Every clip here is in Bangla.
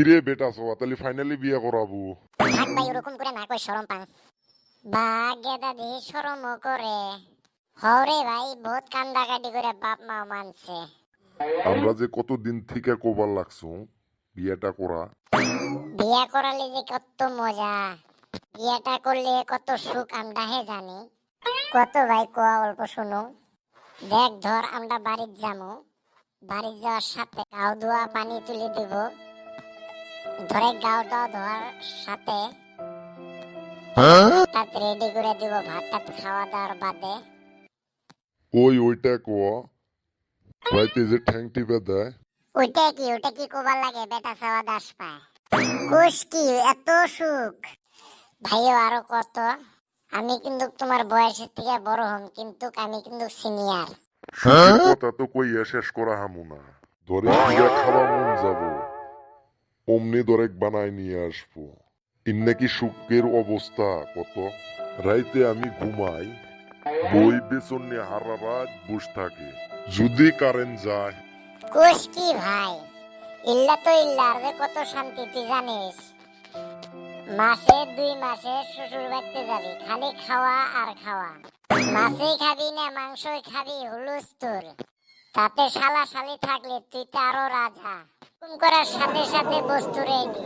কিরে বেটা সবা তাহলে ফাইনালি বিয়ে করাবো। থাক ভাই ওরকম করে না কই শরম পাং বা গেদা দিয়ে শরমও করে। হরে ভাই বহুত কান্দা কাটি করে বাপ মা মানছে। আমরা যে কতদিন থেকে কোবার লাগছো বিয়েটা করা? বিয়া করালে যে কত মজা বিয়াটা করলে কত সুখ আমরা হে জানি। কত ভাই কোয়া অল্প শুনো। দেখ ধর আমরা বাড়ির যাব। বাড়ির যাওয়ার সাথে গাও ধোয়া পানি তুলে দেব। ধরে গাওটা ধোয়ার সাথে। ভাতটা রেডি করে দিব ভাতটা খাওয়া দাওয়ার বাদে। ওই ওইটা কোয়া ভাইতে যে ঠ্যাং টিপে দেয়। ওইটা কি ওটা কি কোবার লাগে? বেটা সাওয়া দাস পায়। কোষ কি এত সুখ। ভাইও আরও কত আমি কিন্তু তোমার বয়সের থেকে বড় হম কিন্তু আমি কিন্তু সিনিয়র কথা তো কইয়া শেষ করা হামু না। ধরে খাওয়া মন যাব। অমনি দরেক বানায় নিয়ে আসব। ইন্নে কি সুখের অবস্থা, কত? রাইতে আমি ঘুমাই, বই বেচন নিয়ে হারা রাত বস থাকে। যদি কারেন্ট যায়। কোষ কি ভাই? ইল্লা তো ইল্লা যে কত শান্তি, তুই জানিস? মাসে দুই মাসে শ্বশুর বাড়িতে যাবি, খালি খাওয়া আর খাওয়া। মাছই খাবি না, মাংসই খাবি হুলুস্তুর তাতে শালা শালি থাকলে তুই তো আরও রাজা। হুকুম করার সাথে সাথে বস্তু রেডি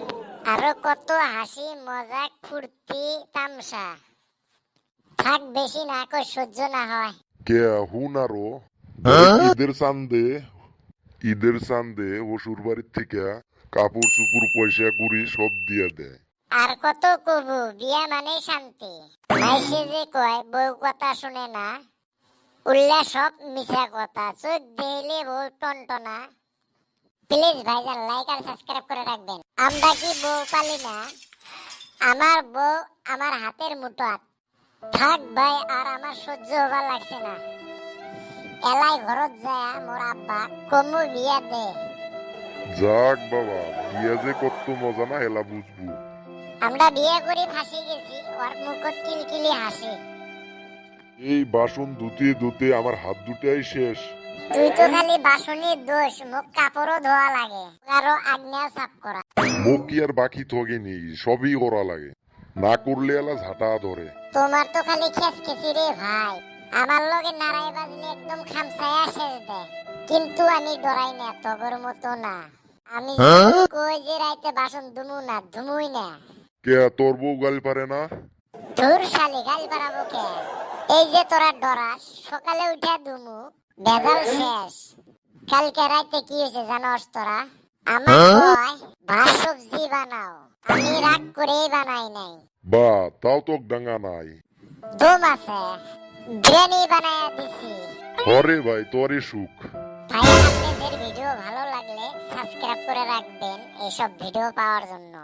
আরও কত হাসি মজা ফুর্তি তামসা। থাক বেশি না কই সহ্য না হয়। কে হুন আরও ঈদের চান্দে ঈদের চান্দে শ্বশুর বাড়ির থেকে কাপড় চুপুর পয়সা কুড়ি সব দিয়ে দেয়। আর কত কবু বিয়া মানে শান্তি। মাইসে যে কয় বউ কথা শুনে না। উল্লা সব মিছা কথা। চোখ দিলে বউ টনটনা। প্লিজ ভাইজান লাইক আর সাবস্ক্রাইব করে রাখবেন। আমরা কি বউ পালি না? আমার বউ আমার হাতের মুঠোত থাক ভাই আর আমার সহ্য হবার লাগছে না। এলাই ঘরত যায় মোর আব্বা কমু বিয়া দে। যাক বাবা বিয়ে যে কত মজা না এলা বুঝব। আমরা বিয়ে করে ফাঁসি গেছি ওর মুখত কিলকিলি হাসি। এই বাসন ধুতে ধুতে আমার হাত দুটাই শেষ। তুই তো খালি বাসনের দোষ মুখ কাপড়ও ধোয়া লাগে। আরও আজ্ঞা সাফ করা। মুখ কি আর বাকি থগেনি সবই করা লাগে। না করলে এলা ঝাঁটা ধরে। তোমার তো খালি খেস খেসি রে ভাই। আমার লগে নারাই বাজলে একদম খামসায়া শেষ দেয় কিন্তু আমি ডরাই না তগর মতো না। আমি কই যে রাইতে বাসন ধুমু না ধুমুই না। কে তোর বউ গাল পারে না? ধুর শালি গাল বাড়াবো কে? এই যে তোরা ডরাস সকালে উঠে ধুমু বেজাল শেষ। কালকে রাইতে কি হয়েছে জানোস তোরা? আমার কয় ভাত সবজি বানাও। আমি রাগ করেই বানাই নাই। বা তাও তো ডাঙ্গা নাই। দম আছে বিরিয়ানি বানায়া দিছি। হরে ভাই তোরই সুখ। ভাই আপনাদের ভিডিও ভালো লাগলে সাবস্ক্রাইব করে রাখবেন এইসব ভিডিও পাওয়ার জন্য।